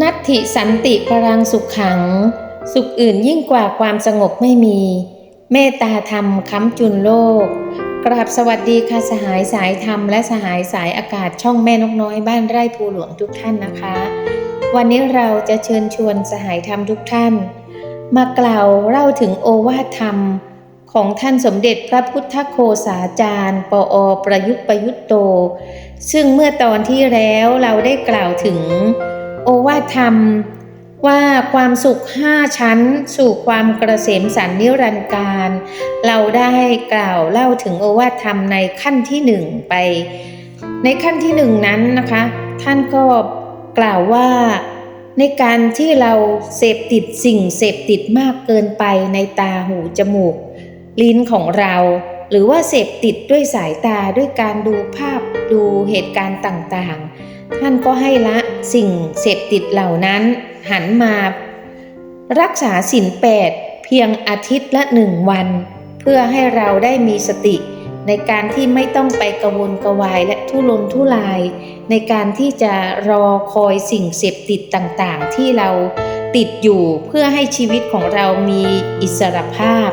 นัตถิสันติปรังสุขขัง สุขอื่นยิ่งกว่าความสงบไม่มี เมตตาธรรมค้ำจุนโลก กราบสวัสดีค่ะสหายสายธรรมและสหายสายอากาศช่องแม่นกน้อยบ้านไร่ภูหลวงทุกท่านนะคะ วันนี้เราจะเชิญชวนสหายธรรมทุกท่าน มากล่าวเล่าถึงโอวาทธรรม ของท่านสมเด็จพระพุทธโคสาจารย์ ปออประยุทธ์ประยุทธ์โต ซึ่งเมื่อตอนที่แล้วเราได้กล่าวถึง โอวาทธรรม ว่าความสุขห้าชั้นสู่ความกระเกษมสันนิรันดร์การ เราได้กล่าวเล่าถึงโอวาทธรรมในขั้นที่หนึ่งไป ในขั้นที่หนึ่งนั้นนะคะ ท่านก็กล่าวว่าในการที่เราเสพติดสิ่งเสพติดมากเกินไปในตาหูจมูก ลิ้นของเรา หรือว่าเสพติดด้วยสายตาด้วยการดูภาพดูเหตุการณ์ต่างๆท่านก็ให้ละสิ่งเสพติดเหล่านั้นหันมา รักษาสินแปดเพียงอาทิตย์ละหนึ่งวัน เพื่อให้เราได้มีสติ ในการที่ไม่ต้องไปกระวนกระวายและทุรนทุราย ในการที่จะรอคอยสิ่งเสพติดต่างๆ ที่เราติดอยู่เพื่อให้ชีวิตของเรามีอิสรภาพ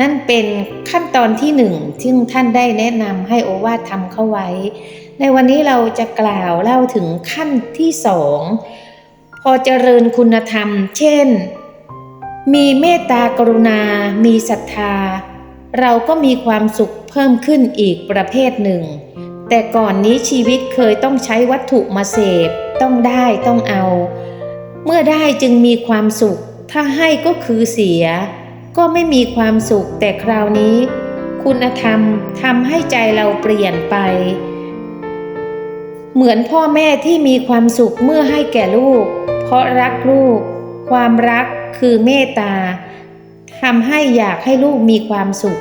นั่นเป็นขั้นตอนที่หนึ่งที่งท่านได้แนะนำให้โอวาททำเข้าไว้ ในวันนี้เราจะกล่าวเล่าถึงขั้นที่สองพอเจริญคุณธรรม เช่น มีเมตตากรุณา มีศรัทธา เราก็มีความสุขเพิ่มขึ้นอีกประเภทหนึ่ง แต่ก่อนนี้ชีวิตเคยต้องใช้วัตถุมาเสพ ต้องได้ต้องเอา เมื่อได้จึงมีความสุข ถ้าให้ก็คือเสีย ก็ไม่มีความสุขแต่คราวนี้ คุณธรรมทำให้ใจเราเปลี่ยนไป เหมือนพ่อแม่ที่มีความสุขเมื่อให้แก่ลูก เพราะรักลูก ความรักคือเมตตาทำให้อยากให้ลูกมีความสุข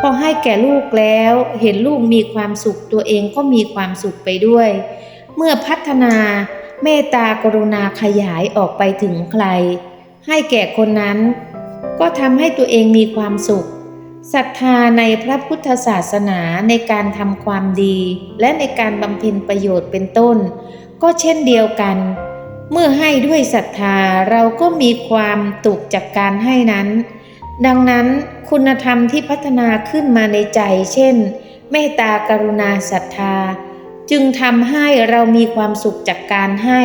พอให้แก่ลูกแล้วเห็นลูกมีความสุขตัวเองก็มีความสุขไปด้วย เมื่อพัฒนาเมตตากรุณาขยายออกไปถึงใคร ให้แก่คนนั้น ก็ทำให้ตัวเองมีความสุข ศรัทธาในพระพุทธศาสนาในการทำความดี และในการบำเพ็ญประโยชน์เป็นต้น ก็เช่นเดียวกัน เมื่อให้ด้วยศรัทธาเราก็มีความตุกจากการให้นั้น ดังนั้นคุณธรรมที่พัฒนาขึ้นมาในใจ เช่น เมตตากรุณาศรัทธา จึงทำให้เรามีความสุขจากการให้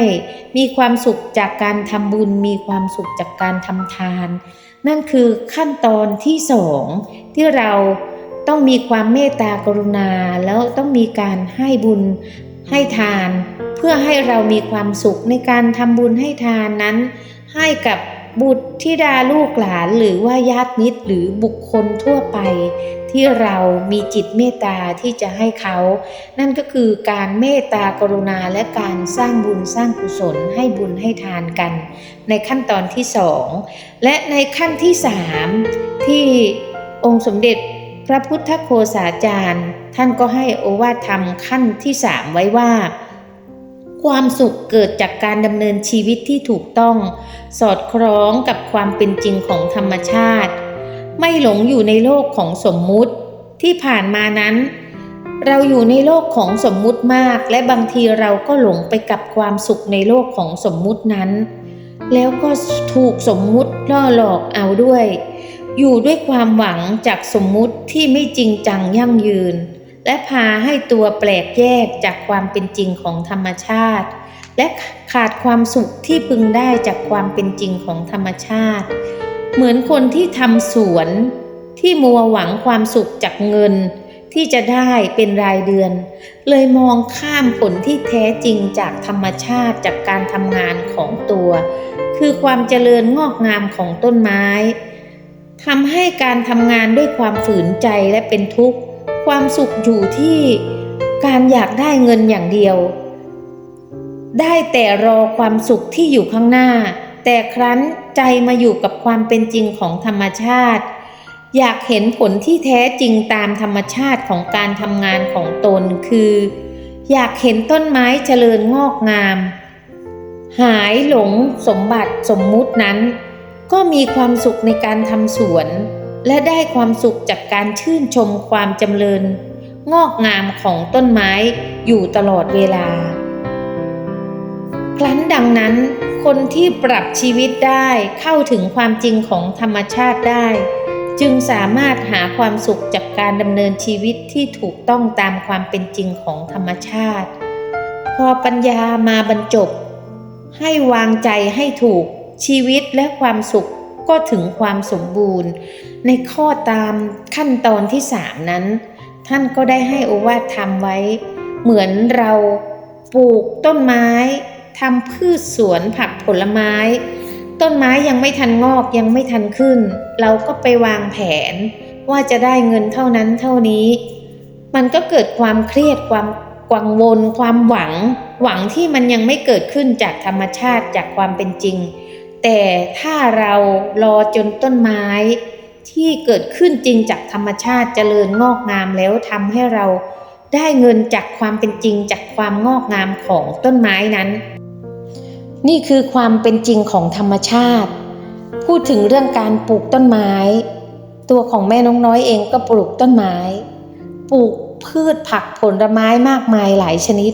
มีความสุขจากการทำบุญ มีความสุขจากการทำทาน นั่นคือขั้นตอนที่สองที่เราต้องมีความเมตตากรุณาแล้วต้องมีการให้บุญให้ทาน เพื่อให้เรามีความสุขในการทำบุญให้ทานนั้น ให้กับ บุตรธิดาลูกหลานหรือว่าญาติมิตรหรือบุคคลทั่วไป ที่เรามีจิตเมตตาที่จะให้เขา นั่นก็คือการเมตตากรุณาและการสร้างบุญสร้างกุศลให้บุญให้ทานกัน ในขั้นตอนที่สองและในขั้นที่สามที่องค์สมเด็จพระพุทธโคสาจารย์ ท่านก็ให้โอวาทธรรมขั้นที่สามไว้ว่า ความสุขเกิดจากการดำเนินชีวิตที่ถูกต้อง สอดคล้องกับความเป็นจริงของธรรมชาติ ไม่หลงอยู่ในโลกของสมมุติ ที่ผ่านมานั้น เราอยู่ในโลกของสมมุติมาก และบางทีเราก็หลงไปกับความสุขในโลกของสมมุตินั้น แล้วก็ถูกสมมุติล่อหลอกเอาด้วย อยู่ด้วยความหวังจากสมมุติที่ไม่จริงจังยั่งยืน และพาให้ตัวแปลกแยกจากความเป็นจริงของธรรมชาติ และขาดความสุขที่พึงได้จากความเป็นจริงของธรรมชาติ เหมือนคนที่ทำสวน ที่มัวหวังความสุขจากเงิน ที่จะได้เป็นรายเดือน เลยมองข้ามผลที่แท้จริงจากธรรมชาติจากการทำงานของตัว คือความเจริญงอกงามของต้นไม้ทำให้การทำงานด้วยความฝืนใจและเป็นทุกข์ ความสุขอยู่ที่การอยากได้เงินอย่างเดียว ได้แต่รอความสุขที่อยู่ข้างหน้า แต่ครั้นใจมาอยู่กับความเป็นจริงของธรรมชาติ อยากเห็นผลที่แท้จริงตามธรรมชาติของการทำงานของตนคือ อยากเห็นต้นไม้เจริญงอกงาม หายหลงสมบัติสมมุตินั้น ก็มีความสุขในการทำสวน และได้ความสุขจากการชื่นชมความจำเริญ งอกงามของต้นไม้อยู่ตลอดเวลา ครั้นดังนั้นคคนที่ปรับชีวิตได้เข้าถึงความจริงของธรรมชาติได้ จึงสามารถหาความสุขจากการดำเนินชีวิตที่ถูกต้องตามความเป็นจริงของธรรมชาติ พอปัญญามาบรรจบ ให้วางใจให้ถูกชีวิตและความสุข ก็ถึงความสมบูรณ์ ในข้อตามขั้นตอนที่สามนั้น ท่านก็ได้ให้โอวาททำไว้ เหมือนเราปลูกต้นไม้ทำพืชสวนผักผลไม้ ต้นไม้ยังไม่ทันงอกยังไม่ทันขึ้น เราก็ไปวางแผน ว่าจะได้เงินเท่านั้นเท่านี้ มันก็เกิดความเครียดความกังวลความหวัง หวังที่มันยังไม่เกิดขึ้นจากธรรมชาติจากความเป็นจริง แต่ถ้าเรารอจนต้นไม้ ที่เกิดขึ้นจริงจากธรรมชาติเจริญงอกงามแล้วทำให้เราได้เงินจากความเป็นจริงจากความงอกงามของต้นไม้นั้น นี่คือความเป็นจริงของธรรมชาติ พูดถึงเรื่องการปลูกต้นไม้ ตัวของแม่น้องน้อยเองก็ปลูกต้นไม้ ปลูกพืชผักผลไม้มากมายหลายชนิด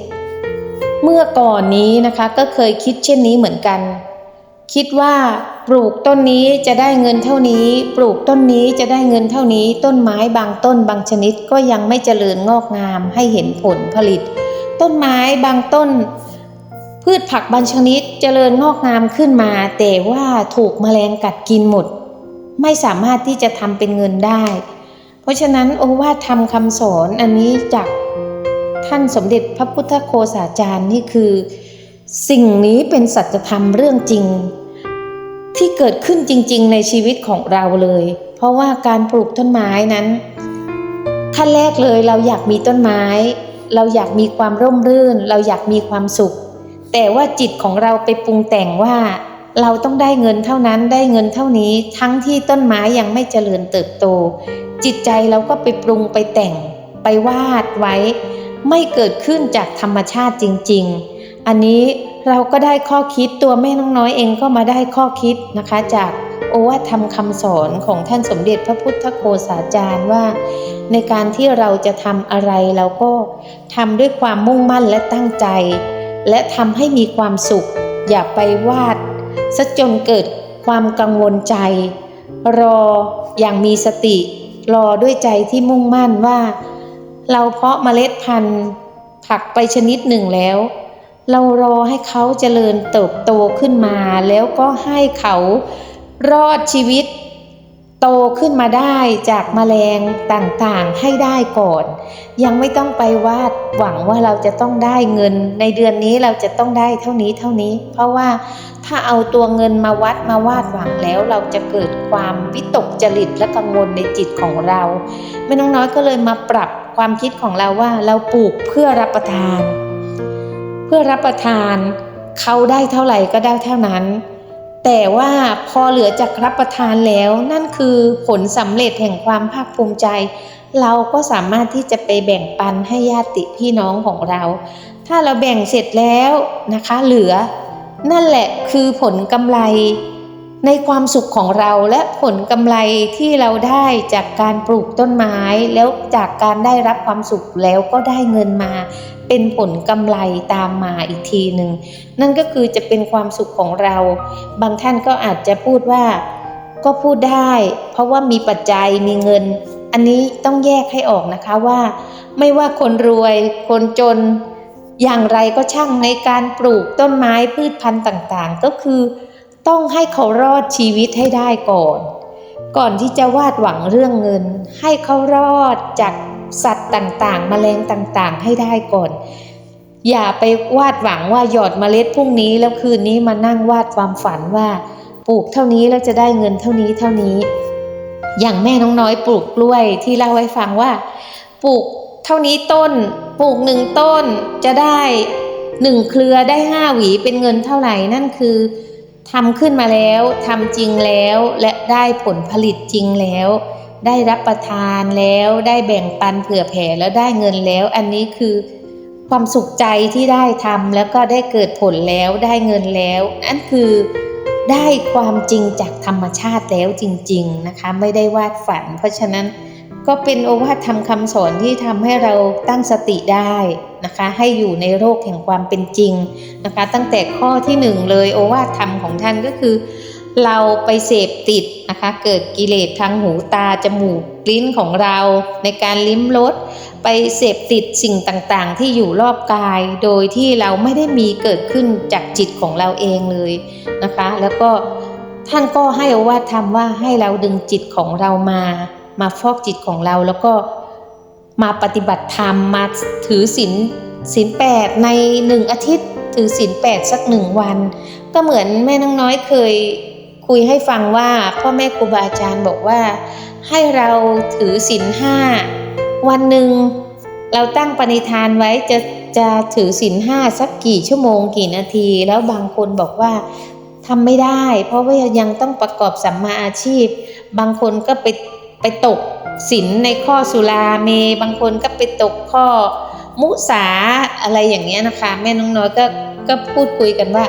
เมื่อก่อนนี้นะคะก็เคยคิดเช่นนี้เหมือนกัน คิดว่าปลูกต้นนี้จะได้เงินเท่านี้ ปลูกต้นนี้จะได้เงินเท่านี้ ต้นไม้บางต้นบางชนิดก็ยังไม่เจริญงอกงามให้เห็นผลผลิต ต้นไม้บางต้น พืชผักบางชนิดเจริญงอกงามขึ้นมา แต่ว่าถูกแมลงกัดกินหมด ไม่สามารถที่จะทำเป็นเงินได้ เพราะฉะนั้นโอวาทธรรมคำสอนอันนี้จากท่านสมเด็จพระพุทธโฆษาจารย์นี่คือ สิ่งนี้เป็นสัจธรรมเรื่องจริง ที่เกิดขึ้นจริงๆ ในชีวิตของเราเลย เพราะว่าการปลูกต้นไม้นั้น ขั้นแรกเลยเราอยากมีต้นไม้ เราอยากมีความร่มรื่น เราอยากมีความสุข แต่ว่าจิตของเราไปปรุงแต่งว่า เราต้องได้เงินเท่านั้นได้เงินเท่านี้ทั้งที่ต้นไม้ยังไม่เจริญเติบโต จิตใจเราก็ไปปรุงไปแต่ง ไปวาดไว้ ไม่เกิดขึ้นจากธรรมชาติจริง ๆ อันนี้ เราก็ได้ข้อคิดตัวแม่น้องน้อยเองก็มาได้ข้อคิดนะคะ จากโอวาทธรรมคำสอนของท่านสมเด็จพระพุทธโฆษาจารย์ว่า ในการที่เราจะทำอะไรเราก็ทำด้วยความมุ่งมั่นและตั้งใจ และทำให้มีความสุข อย่าไปวาดซะจนเกิดความกังวลใจ รออย่างมีสติ รอด้วยใจที่มุ่งมั่นว่า เราเพาะเมล็ดพันธุ์ผักไปชนิดหนึ่งแล้ว เรารอให้เขาเจริญเติบโตขึ้นมา แล้วก็ให้เขารอดชีวิต โตขึ้นมาได้จากแมลงต่างๆให้ได้ก่อน ยังไม่ต้องไปวาดหวังว่าเราจะต้องได้เงิน ในเดือนนี้เราจะต้องได้เท่านี้เท่านี้ เพราะว่าถ้าเอาตัวเงินมาวัดมาวาดหวังแล้วเราจะเกิดความวิตกจริตและกังวลในจิตของเราแม่น้องน้อยก็เลยมาปรับความคิดของเราว่าเราปลูกเพื่อรับประทาน พื่อรับประทาน เขาได้เท่าไหร่ก็ได้เท่านั้น แต่ว่าพอเหลือจากรับประทานแล้วนั่นคือผลสำเร็จแห่งความภาคภูมิใจ เราก็สามารถที่จะไปแบ่งปันให้ญาติพี่น้องของเรา ถ้าเราแบ่งเสร็จแล้วนะคะ เหลือนั่นแหละคือผลกำไร ในความสุขของเราและผลกำไรที่เราได้จากการปลูกต้นไม้ แล้วจากการได้รับความสุขแล้วก็ได้เงินมา เป็นผลกำไรตามมาอีกทีหนึ่งนั่นก็คือจะเป็นความสุขของเรา บางท่านก็อาจจะพูดว่า ก็พูดได้ เพราะว่ามีปัจจัยมีเงิน อันนี้ต้องแยกให้ออกนะคะว่า ไม่ว่าคนรวยคนจน อย่างไรก็ช่างในการปลูกต้นไม้พืชพันธุ์ต่างๆ ก็คือ ต้องให้เขารอดชีวิตให้ได้ก่อน ก่อนที่จะวาดหวังเรื่องเงิน ให้เขารอดจากสัตว์ต่างๆแมลงต่างๆ ให้ได้ก่อน อย่าไปวาดหวังว่าหยอดเมล็ดพรุ่งนี้แล้วคืนนี้มานั่งวาดความฝันว่า ปลูกเท่านี้แล้วจะได้เงินเท่านี้เท่านี้ อย่างแม่น้องน้อยปลูกกล้วยที่เล่าให้ฟังว่า ปลูกเท่านี้ต้น ปลูกหนึ่งต้นจะได้หนึ่งเครือได้ห้าหวีเป็นเงินเท่าไหร่นั่นคือ ทำขึ้นมาแล้วทำจริงแล้วและได้ผลผลิตจริงแล้ว ได้รับประทานแล้วได้แบ่งปันเผื่อแผ่แล้วได้เงินแล้ว อันนี้คือความสุขใจที่ได้ทำแล้วก็ได้เกิดผลแล้วได้เงินแล้วนั่นคือได้ความจริงจากธรรมชาติแล้วจริง ๆนะคะ ไม่ได้วาดฝัน เพราะฉะนั้น ก็เป็นโอวาทธรรมคำสอนที่ทำให้เราตั้งสติได้นะคะ ให้อยู่ในโลกแห่งความเป็นจริงนะคะ ตั้งแต่ข้อที่หนึ่งเลยโอวาทธรรมของท่านก็คือ เราไปเสพติดนะคะ เกิดกิเลสทางหูตาจมูกลิ้นของเรา ในการลิ้มรสไปเสพติดสิ่งต่างๆ ที่อยู่รอบกาย โดยที่เราไม่ได้มีเกิดขึ้นจากจิตของเราเองเลยนะคะ แล้วก็ท่านก็ให้โอวาทธรรมว่าให้เราดึงจิตของเรามา มาฟอกจิตของเราแล้วก็มาปฏิบัติธรรมมาถือศีลศีลแปดในหนึ่งอาทิตย์ ถือศีลแปดสักหนึ่งวัน ก็เหมือนแม่น้องน้อยเคยคุยให้ฟังว่าพ่อแม่ครูบาอาจารย์บอกว่า ให้เราถือศีลห้าวันหนึ่งเราตั้งปณิธานไว้จะจะถือศีลห้าสักกี่ชั่วโมงกี่นาที แล้วบางคนบอกว่าทำไม่ได้ เพราะว่ายังต้องประกอบสัมมาอาชีพ บางคนก็ไป ไปตกศีลในข้อสุราเม บางคนก็ไปตกข้อมุสาอะไรอย่างเงี้ยนะคะ แม่น้องน้อยก็ก็พูดคุยกันว่า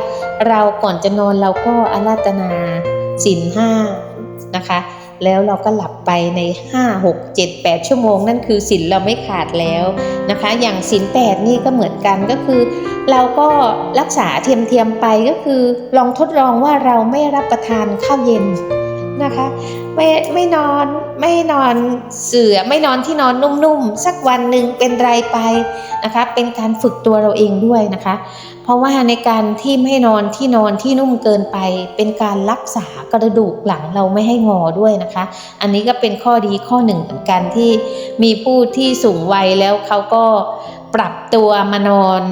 เราก่อนจะนอนเราก็อาราธนาศีลห้านะคะ แล้วเราก็หลับไปใน 5 6 7 8 ชั่วโมง นั่นคือศีลเราไม่ขาดแล้วนะคะ อย่างศีล8นี่ก็เหมือนกันก็คือ เราก็รักษาเทียมเทียมๆไปก็คือ ลองทดลองว่าเราไม่รับประทานข้าวเย็น นะคะ ไม่ไม่นอนไม่นอนเสือไม่นอนที่นอนนุ่มๆ สักวันหนึ่งเป็นไรไปนะคะ เป็นการฝึกตัวเราเองด้วยนะคะ เพราะว่าในการที่ไม่นอนที่นอนที่นุ่มเกินไป เป็นการรักษากระดูกหลังเราไม่ให้งอด้วยนะคะ อันนี้ก็เป็นข้อดีข้อหนึ่งเหมือนกันที่มีผู้ที่สูงวัยแล้วเขาก็ปรับตัวมานอน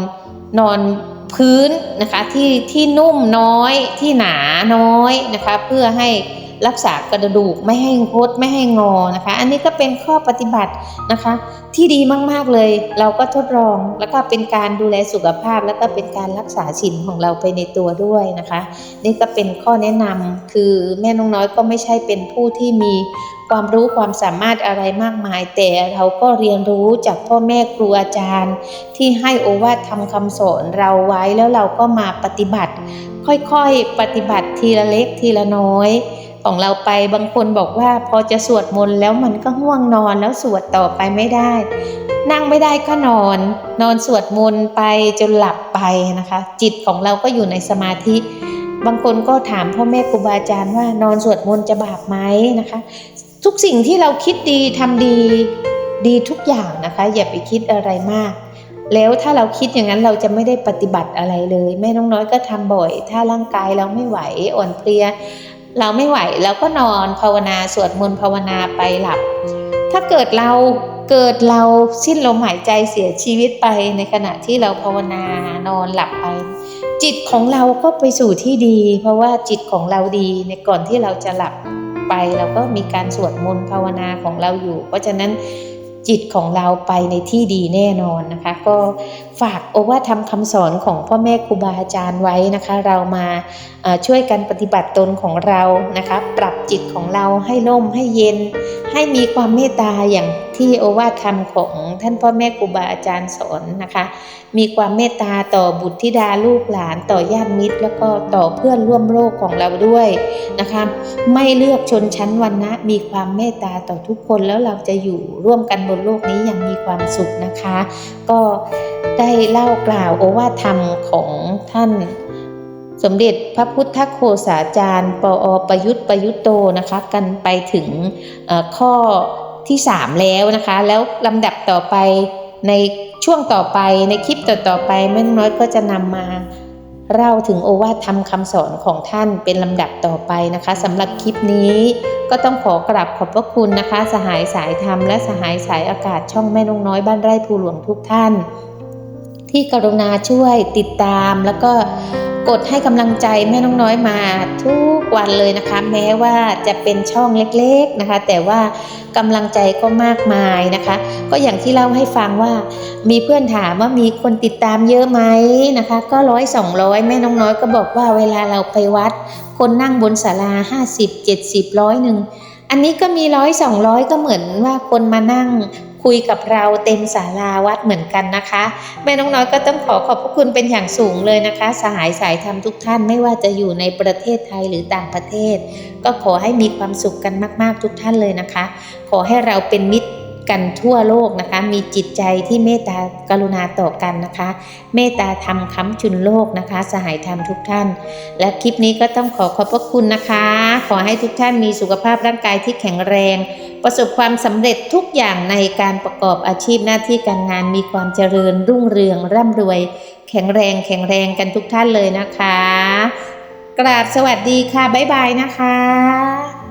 นอนพื้นนะคะที่ที่นุ่มน้อยที่หนาน้อยนะคะ เพื่อให้ รักษากระดูกไม่ให้คดไม่ให้งอนะคะ อันนี้ก็เป็นข้อปฏิบัตินะคะ ที่ดีมากๆเลย เราก็ทดลองแล้วก็เป็นการดูแลสุขภาพ แล้วก็เป็นการรักษาศีลของเราไปในตัวด้วยนะคะ นี่ก็เป็นข้อแนะนำคือแม่น้องน้อยก็ไม่ใช่เป็นผู้ที่มีความรู้ความสามารถอะไรมากมาย แต่เราก็เรียนรู้จากพ่อแม่ครูอาจารย์ ที่ให้โอวาททำคำสอนเราไว้แล้วเราก็มาปฏิบัติ ค่อยๆ ปฏิบัติทีละเล็กทีละน้อย ของเราไปบางคนบอกว่าพอจะสวดมนต์แล้วมันก็ง่วงนอนแล้วสวดต่อไปไม่ได้ นั่งไม่ได้ก็นอน นอนสวดมนต์ไปจนหลับไปนะคะ จิตของเราก็อยู่ในสมาธิ บางคนก็ถามพ่อแม่ครูบาอาจารย์ว่านอนสวดมนต์จะบาปไหมนะคะ ทุกสิ่งที่เราคิดดีทำดีดีทุกอย่างนะคะ อย่าไปคิดอะไรมากแล้วถ้าเราคิดอย่างนั้นเราจะไม่ได้ปฏิบัติอะไรเลย แม่น้องน้อยก็ทำบ่อย ถ้าร่างกายเราไม่ไหวอ่อนเพลีย เราไม่ไหวเราก็นอนภาวนาสวดมนต์ภาวนาไปหลับ ถ้าเกิดเราเกิดเราสิ้นลมหายใจเสียชีวิตไปในขณะที่เราภาวนานอนหลับไป จิตของเราก็ไปสู่ที่ดี เพราะว่าจิตของเราดีในก่อนที่เราจะหลับไปเราก็มีการสวดมนต์ภาวนาของเราอยู่ เพราะฉะนั้น จิตของเราไปในที่ดีแน่นอนนะคะ ก็ฝากโอวาทำคำสอนของพ่อแม่ครูบาอาจารย์ไว้นะคะ เรามาช่วยกันปฏิบัติตนของเรานะคะ ปรับจิตของเราให้ล่มให้เย็น ให้มีความเมตตาอย่างที่โอวาทธรรมของท่านพ่อแม่ครูบาอาจารย์สอนนะคะ มีความเมตตาต่อบุตรธิดาลูกหลานต่อญาติมิตร แล้วก็ต่อเพื่อนร่วมโลกของเราด้วยนะคะ ไม่เลือกชนชั้นวรรณะมีความเมตตาต่อทุกคนแล้วเราจะอยู่ร่วมกันบนโลกนี้อย่างมีความสุขนะคะ ก็ได้เล่ากล่าวโอวาทธรรมของท่านสมเด็จพระพุทธโฆษาจารย์ ปอประยุทธ์ประยุทธ์โตนะคะ กันไปถึงข้อที่ 3 แล้วนะคะ แล้วลำดับต่อไปในช่วงต่อไปในคลิปต่อๆไปแม่น้อยก็จะนำมา เล่าถึงโอวาทธรรมคำสอนของท่านเป็นลำดับต่อไปนะคะสำหรับคลิปนี้ก็ต้องขอกราบขอบพระคุณนะคะ สหายสายธรรมและสหายสายอากาศช่องแม่นงน้อยบ้านไร่ภูหลวงทุกท่าน ที่กรุณาช่วยติดตามแล้วก็ กดให้กำลังใจแม่น้องน้อยมาทุกวันเลยนะคะ แม้ว่าจะเป็นช่องเล็กๆนะคะ แต่ว่ากำลังใจก็มากมายนะคะ ก็อย่างที่เล่าให้ฟังว่า มีเพื่อนถามว่ามีคนติดตามเยอะไหมนะคะ ก็ร้อยสองร้อยแม่น้องน้อยก็บอกว่าเวลาเราไปวัด คนนั่งบนศาลาห้าสิบเจ็ดสิบร้อยหนึ่งอันนี้ก็มีร้อยสองร้อยก็เหมือนว่าคนมานั่ง คุยกับเราเต็มศาลาวัดเหมือนกันนะคะ แม่น้องน้อยก็ต้องขอขอบพระคุณเป็นอย่างสูงเลยนะคะ สหายสายธรรมทุกท่านไม่ว่าจะอยู่ในประเทศไทยหรือต่างประเทศ ก็ขอให้มีความสุขกันมาก ๆ ทุกท่านเลยนะคะ ขอให้เราเป็นมิตร กันทั่วโลกนะคะ มีจิตใจที่เมตตากรุณาต่อกันนะคะ เมตตาธรรมค้ำจุนโลกนะคะ สหายธรรมทุกท่าน และคลิปนี้ก็ต้องขอขอบพระคุณนะคะ ขอให้ทุกท่านมีสุขภาพร่างกายที่แข็งแรง ประสบความสำเร็จทุกอย่างในการประกอบอาชีพหน้าที่การงานมีความเจริญรุ่งเรืองร่ำรวย แข็งแรงแข็งแรงกันทุกท่านเลยนะคะ กราบสวัสดีค่ะบ๊ายบายนะคะ